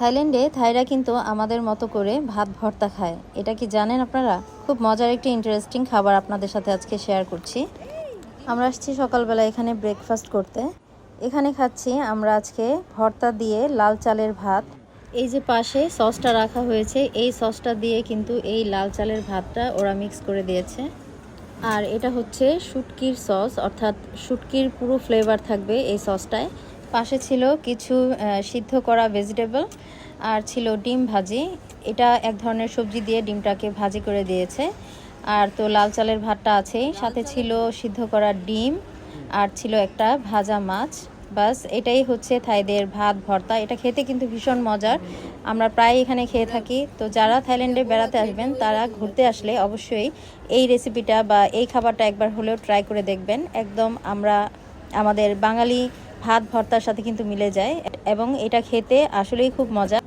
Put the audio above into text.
থাইল্যান্ডে থাইরা কিন্তু আমাদের মতো করে ভাত, ভর্তা খায়। এটা কি জানেন আপনারা? খুব মজার একটি ইন্টারেস্টিং খাবার আপনাদের সাথে আজকে শেয়ার করছি। আমরা আসছি সকালবেলা এখানে ব্রেকফাস্ট করতে। এখানে খাচ্ছি আমরা আজকে ভর্তা দিয়ে লাল চালের ভাত। এই যে পাশে সসটা রাখা হয়েছে, এই সসটা দিয়ে কিন্তু এই লাল চালের ভাতটা ওরা মিক্স করে দিয়েছে। আর এটা হচ্ছে শুটকির সস অর্থাৎ শুটকির পুরো ফ্লেভার থাকবে এই সসটায় পাশে ছিল কিছু সিদ্ধ করা ভেজিটেবল আর ছিল ডিম ভাজি। এটা এক ধরনের সবজি দিয়ে ডিমটাকে ভাজি করে দিয়েছে। আর তো লাল চালের ভাতটা আছেই। সাথে ছিল সিদ্ধ করা ডিম আর ছিল একটা ভাজা মাছ। বাস এটাই হচ্ছে থাইদের ভাত ভর্তা। এটা খেতে কিন্তু ভীষণ মজার। আমরা প্রায় এখানে খেয়ে থাকি। তো যারা থাইল্যান্ডে বেড়াতে আসবেন তারা ঘুরতে আসলে অবশ্যই এই রেসিপিটা বা এই খাবারটা একবার হলেও ট্রাই করে দেখবেন। একদম আমরা আমাদের বাঙালি ভাত ভর্তার সাথে কিন্তু মিলে যায় এবং এটা খেতে আসলেই খুব মজা।